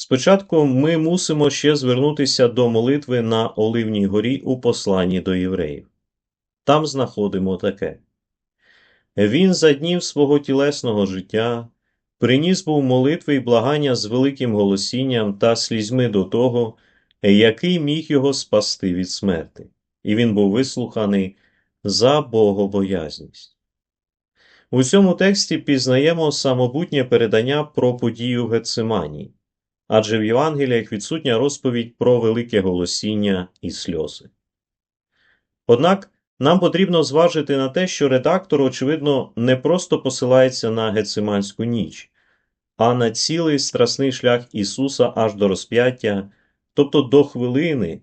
Спочатку ми мусимо ще звернутися до молитви на Оливній горі у посланні до євреїв. Там знаходимо таке. Він за днів свого тілесного життя приніс був молитви й благання з великим голосінням та слізьми до того, який міг його спасти від смерти, і він був вислуханий за богобоязність. У цьому тексті пізнаємо самобутнє передання про подію в Гециманії, адже в Євангеліях відсутня розповідь про велике голосіння і сльози. Однак нам потрібно зважити на те, що редактор, очевидно, не просто посилається на Гециманську ніч, а на цілий страсний шлях Ісуса аж до розп'яття, тобто до хвилини,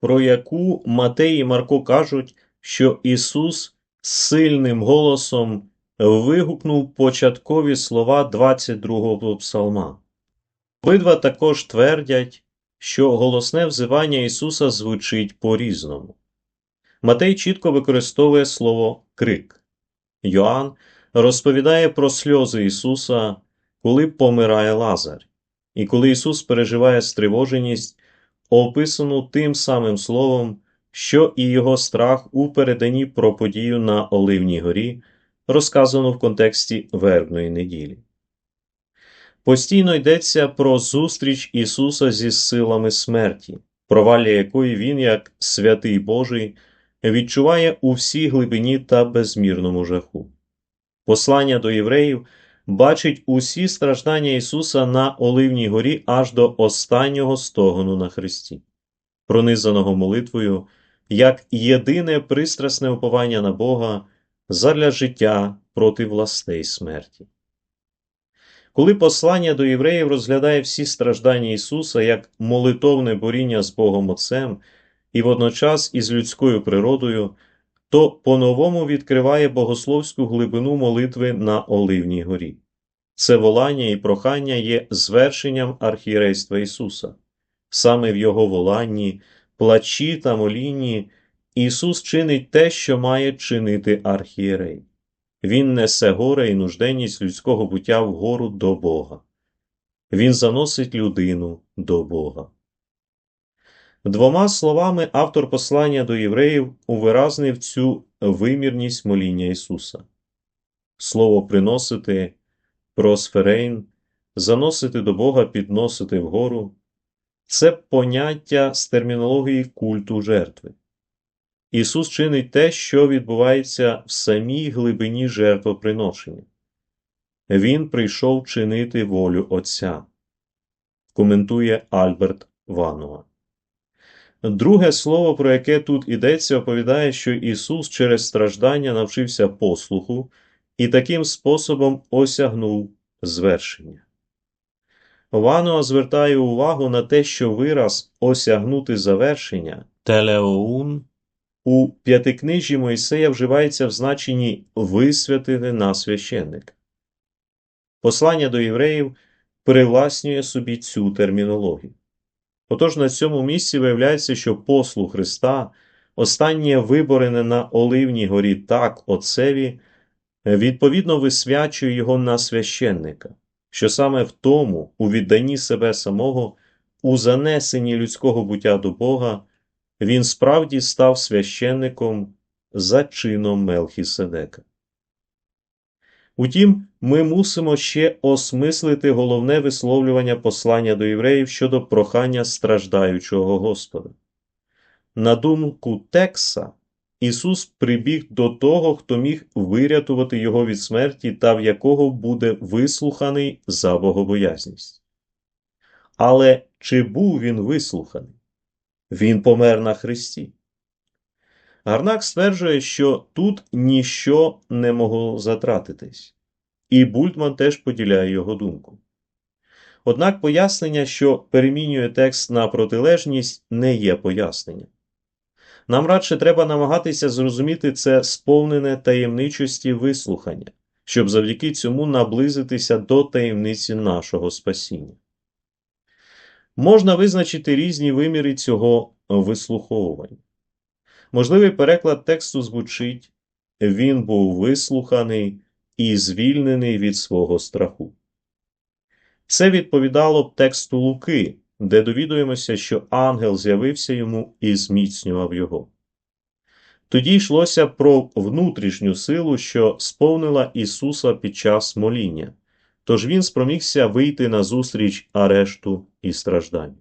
про яку Матей і Марко кажуть, що Ісус сильним голосом вигукнув початкові слова 22-го псалма. Обидва також твердять, що голосне взивання Ісуса звучить по-різному. Матей чітко використовує слово крик. Йоанн розповідає про сльози Ісуса, коли помирає Лазар, і коли Ісус переживає стривоженість, описану тим самим словом, що і його страх у переданні про подію на Оливній горі, розказано в контексті вербної неділі. Постійно йдеться про зустріч Ісуса зі силами смерті, провалля якої Він, як святий Божий, відчуває у всій глибині та безмірному жаху. Послання до євреїв бачить усі страждання Ісуса на Оливній горі аж до останнього стогону на Христі, пронизаного молитвою як єдине пристрасне уповання на Бога задля життя проти властей смерті. Коли послання до євреїв розглядає всі страждання Ісуса як молитовне боріння з Богом Отцем і водночас із людською природою, то по-новому відкриває богословську глибину молитви на Оливній горі. Це волання і прохання є звершенням архієрейства Ісуса. Саме в Його воланні, плачі та молінні Ісус чинить те, що має чинити архієрей. Він несе горе і нужденність людського буття вгору до Бога. Він заносить людину до Бога. Двома словами автор послання до євреїв увиразнив цю вимірність моління Ісуса. Слово приносити, просферейн, заносити до Бога, підносити вгору це поняття з термінології культу жертви. Ісус чинить те, що відбувається в самій глибині жертвоприношення. Він прийшов чинити волю Отця, коментує Альберт Вануа. Друге слово, про яке тут йдеться, оповідає, що Ісус через страждання навчився послуху і таким способом осягнув звершення. Вануа звертає увагу на те, що вираз осягнути завершення телеоун у п'ятикнижі Мойсея вживається в значенні висвятити на священник. Послання до євреїв привласнює собі цю термінологію. Отож на цьому місці виявляється, що послуг Христа, останнє виборене на Оливній горі так Отцеві, відповідно висвячує його на священника, що саме в тому, у відданні себе самого, у занесенні людського буття до Бога, він справді став священником за чином Мелхіседека. Утім, ми мусимо ще осмислити головне висловлювання послання до євреїв щодо прохання страждаючого Господа. На думку Текса, Ісус прибіг до того, хто міг вирятувати його від смерті та в якого буде вислуханий за богобоязність. Але чи був він вислуханий? Він помер на Христі. Гарнак стверджує, що тут ніщо не могло затратитись, і Бультман теж поділяє його думку. Однак пояснення, що перемінює текст на протилежність, не є поясненням. Нам радше треба намагатися зрозуміти це сповнене таємничості вислухання, щоб завдяки цьому наблизитися до таємниці нашого спасіння. Можна визначити різні виміри цього вислуховування. Можливий переклад тексту звучить Він був вислуханий і звільнений від свого страху. Це відповідало б тексту Луки, де довідуємося, що ангел з'явився йому і зміцнював його. Тоді йшлося про внутрішню силу, що сповнила Ісуса під час моління, тож він спромігся вийти на зустріч арешту і страждань.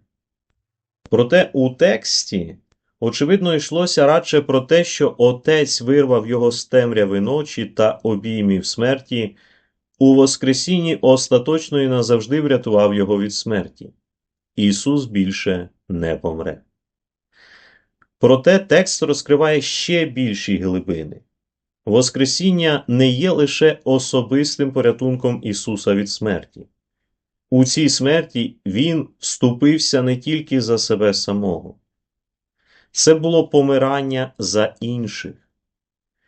Проте у тексті, очевидно, йшлося радше про те, що Отець вирвав його з темряви ночі та обіймів смерті, у Воскресінні остаточно і назавжди врятував його від смерті. Ісус більше не помре. Проте текст розкриває ще більші глибини. Воскресіння не є лише особистим порятунком Ісуса від смерті. У цій смерті Він вступився не тільки за себе самого. Це було помирання за інших.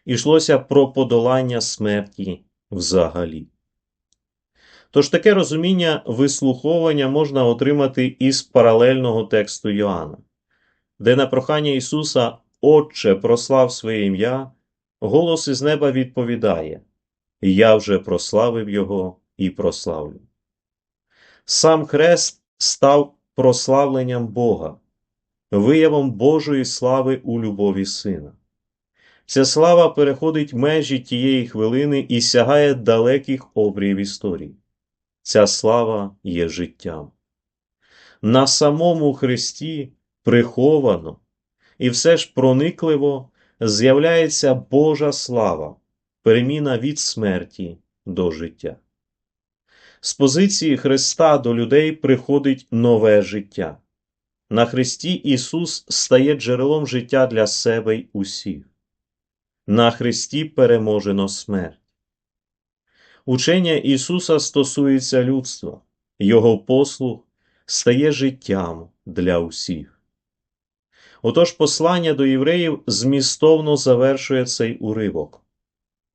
Ішлося про подолання смерті взагалі. Тож таке розуміння вислуховування можна отримати із паралельного тексту Йоанна, де на прохання Ісуса Отче прослав своє ім'я, голос із неба відповідає Я вже прославив Його і прославлю. Сам хрест став прославленням Бога, виявом Божої слави у любові Сина. Ця слава переходить межі тієї хвилини і сягає далеких обріїв історії. Ця слава є життям. На самому Христі приховано і все ж проникливо з'являється Божа слава, переміна від смерті до життя. З позиції Христа до людей приходить нове життя. На Христі Ісус стає джерелом життя для себе й усіх. На Христі переможено смерть. Учення Ісуса стосується людства, Його послуг стає життям для усіх. Отож послання до євреїв змістовно завершує цей уривок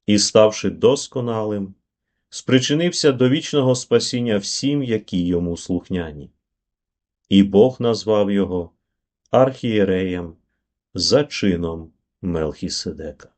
і, ставши досконалим, спричинився до вічного спасіння всім, які йому слухняні. І Бог назвав його архієреєм за чином Мелхіседека.